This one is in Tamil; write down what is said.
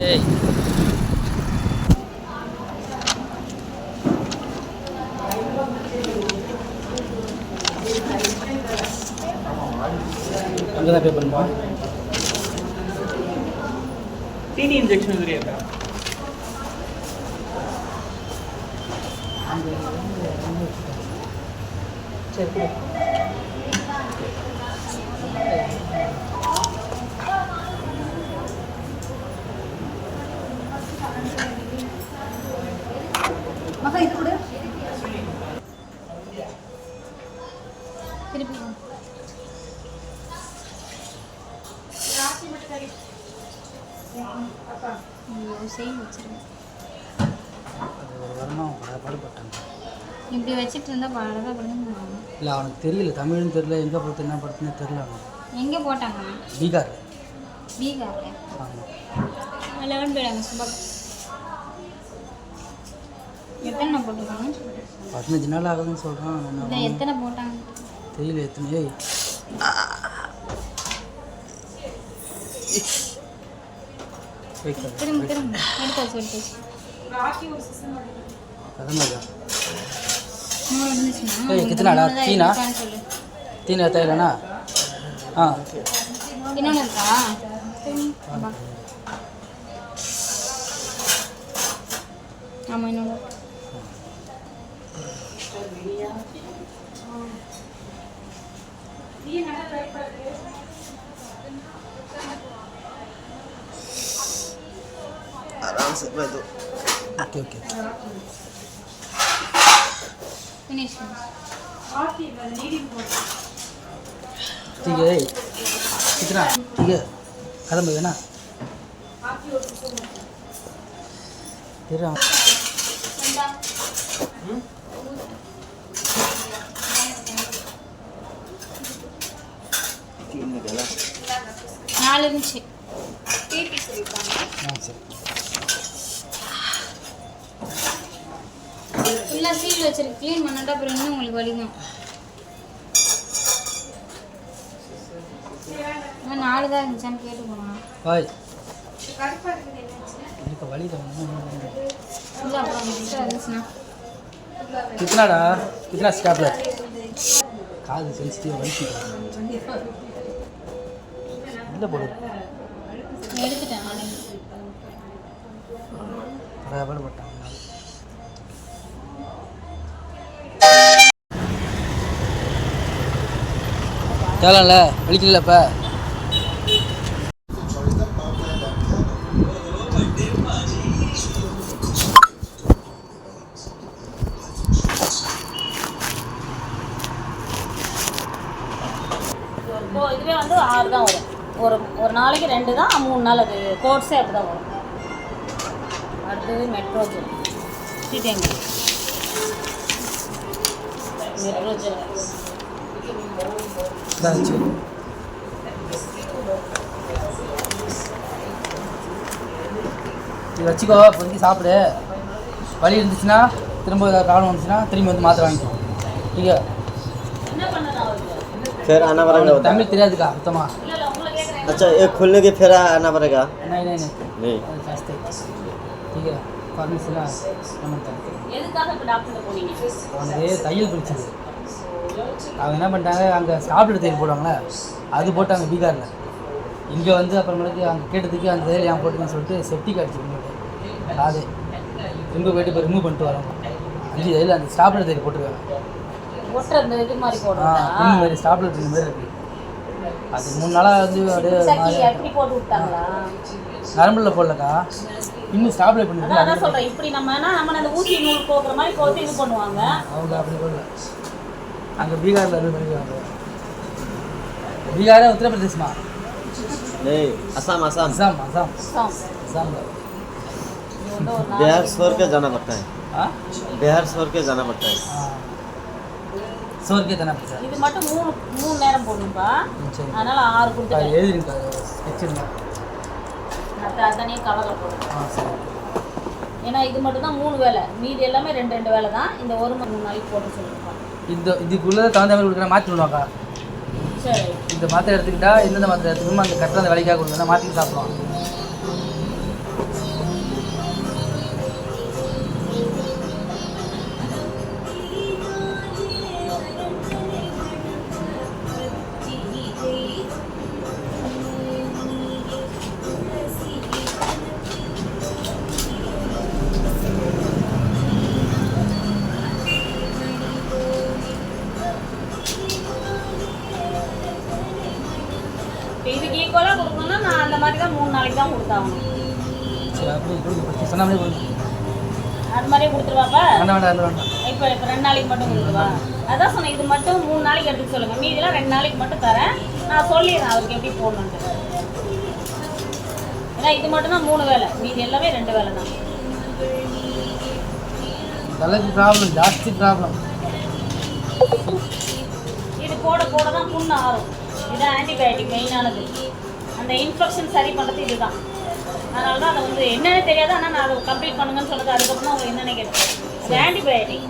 ஏய். அங்கே தான் பே பண்ணுமா டிடி இன்ஜெக்ஷன் தெரியாதா மகா திருப்பி இப்படி வச்சுட்டு இருந்தா இல்லை அவனுக்கு தெரியல. தமிழ்னு தெரியல. எங்கே படுத்து என்ன படுத்துன்னு தெரியல அவனுக்கு. எங்கே போட்டாங்க பீகார் ஆமாம் லெவன் போயிடாங்க சும்மா. எத்தனை போட்டிருக்காங்க பதினஞ்சு நாள் ஆகுதுன்னு சொல்கிறான் எத்தனை போட்டாங்க? தெரியல எத்தனை கித்தனாடா? தான்? தீனா? எத்தாயிலண்ணா ஆ. இன்னொன்று இருக்கா. ஆமாம் இன்னொன்று आराम से बैठ दो ओके ओके फिनिश ठीक है कितना ठीक है खत्म हो गया ना तेरा நாலு இருந்துச்சு. கேட்டு சொல்லிட்டாங்க. ஃபுல்லாக சீல் வச்சிருக்கு. க்ளீன் பண்ணட்டா அப்புறம் இன்னும் உங்களுக்கு வலிக்கும் இன்னும் நாலு தான் இருந்துச்சான்னு கேட்டு போனோம் பாய் எனக்கு வலி தான் இருந்துச்சுண்ணா कितनाடா कितना स्टैपलर காது சென்சிட்டிவ் வலிக்கு இல்லை போடு எடுத்துட்டேன் போட்டாங்க வலிக்கல இப்போ இதுவே வந்து ஆறு தான் வரும் ஒரு ஒரு நாளைக்கு ரெண்டு தான் மூணு நாள் அது கோர்ஸே அப்படி தான் வரும். அடுத்தது மெட்ரோஜெல் சீட்டேங்க மெட்ரோஜெல் இது வச்சுக்கோ கொஞ்சம் சாப்பிடு. வலி இருந்துச்சுன்னா திரும்ப ஏதாவது ப்ராப்ளம் வந்துச்சுன்னா திரும்பி வந்து மாத்திரை வாங்கிக்கோ. நீங்கள் சரி ஆனால் தமிழ் தெரியாதுக்கா சுத்தமாக अच्छा एक खुलने के फिर आना पड़ेगा नहीं नहीं नहीं नहीं அது ஜாஸ்தி ठीक है ஃபார்மசிலாம் பண்ணிட்டாங்க எதுக்காக இப்போ டாக்டர்கிட்ட போனீங்க அவனுக்கு தையல் பிடிச்சது அவங்க என்ன பண்ணிட்டாங்க அங்கே ஸ்டாப்லெட் தையல் போடுவாங்களே அது போட்டாங்க பீகாரில் இங்கே வந்து அப்புறமேலுக்கு அங்கே கேட்டதுக்கு அந்த தையல் ஏன் போட்டுங்கன்னு சொல்லிட்டு செப்டிக் அடிச்சு போட்டு அது திரும்ப போயிட்டு இப்போ ரிமூவ் பண்ணிட்டு வரோம் அஞ்சு தையல் அந்த ஸ்டாப்லெட் தையல் போட்டுருக்காங்க ஒட்டுற இந்த இது மாதிரி ஆ போடுறதா இந்த மாதிரி ஸ்டாப்லெட் இந்த மாதிரி இருக்கு அது மூணு நாளாக வந்து அப்படியே ஒரு சக்கி மாதிரி அப்படி போட்டு விட்டாங்களா நரம்பில் போடலக்கா இன்னும் ஸ்டாப்லெட் அதான் பண்ணிட்டு அதான் சொல்கிறேன் இப்படி நம்மனா நம்ம அந்த ஊசி நூல் போக்குற மாதிரி போட்டு இது பண்ணுவாங்க அவங்க அப்படி போடல அங்கே பீகாரில் அது பண்ணிருக்காங்க பீகாரே உத்தரப்பிரதேசமா नहीं असम असम அசாம் அசாம் சாம். அசாம்ல இது வந்து ஒரு நாள் बिहार छोड़ के जाना पड़ता है ஆ बिहार छोड़ के जाना पड़ता है ஆ. சோர்க்கே தானே சார் இது மட்டும் மூணு மூணு நேரம் போடணும்ப்பா சரி. அதனால ஆறு கொடுத்துட்டேன். எழுதிருக்கா வச்சிருந்தேன் மற்ற அதனையும் கவரில் போடுறேன் ஆ சரி. ஏன்னா இது மட்டும் தான் மூணு வேலை. மீதி எல்லாமே ரெண்டு ரெண்டு வேலை தான். இந்த ஒரு மணி நாளைக்கு போட்டு சொல்லியிருப்பாங்க இந்த இதுக்குள்ளே தகுந்த மாதிரி கொடுக்குற மாற்றி விடுவாக்கா? சரி. இந்த மாத்திரை எடுத்துக்கிட்டா எந்தெந்த மாத்திரை எடுத்துக்கணுமோ? அந்த கரெக்டாக அந்த வேலைக்காக கொடுக்குறா மாற்றி சாப்பிடுவான். தான் கொடுத்தாகணும். சரி அப்படியே கொடுங்க சொன்ன மாதிரி கொடுங்க. அது மாதிரியே கொடுத்துருவாப்பா? வேண்டாம் வேண்டாம் வேண்டாம் வேண்டாம். இப்போ இப்போ ரெண்டு நாளைக்கு மட்டும் கொடுத்துருவா? அதான் சொன்னேன் இது மட்டும் மூணு நாளைக்கு எடுத்துக்க சொல்லுங்கள் மீதிலாம் ரெண்டு நாளைக்கு மட்டும் தரேன். நான் சொல்லிடுறேன் அவருக்கு எப்படி போடணுன்ட்டு ஏன்னா இது மட்டும் தான் மூணு வேலை. மீதி எல்லாமே ரெண்டு வேலை தான். தலைக்கு ப்ராப்ளம் ஜாஸ்தி ப்ராப்ளம் இது போட போட தான் புண்ணு ஆறும். இதுதான் ஆன்டிபயோட்டிக் மெயினானது அந்த இன்ஃபெக்ஷன் சரி பண்ணுறது இதுதான். அதனால தான் அதை வந்து என்னென்னு தெரியாது ஆனால் நான் அதை கம்ப்ளீட் பண்ணுங்கன்னு சொன்னது அதுக்கப்புறம் அவங்க என்னென்னு கேட்டேன் ஆன்டிபயோட்டிக்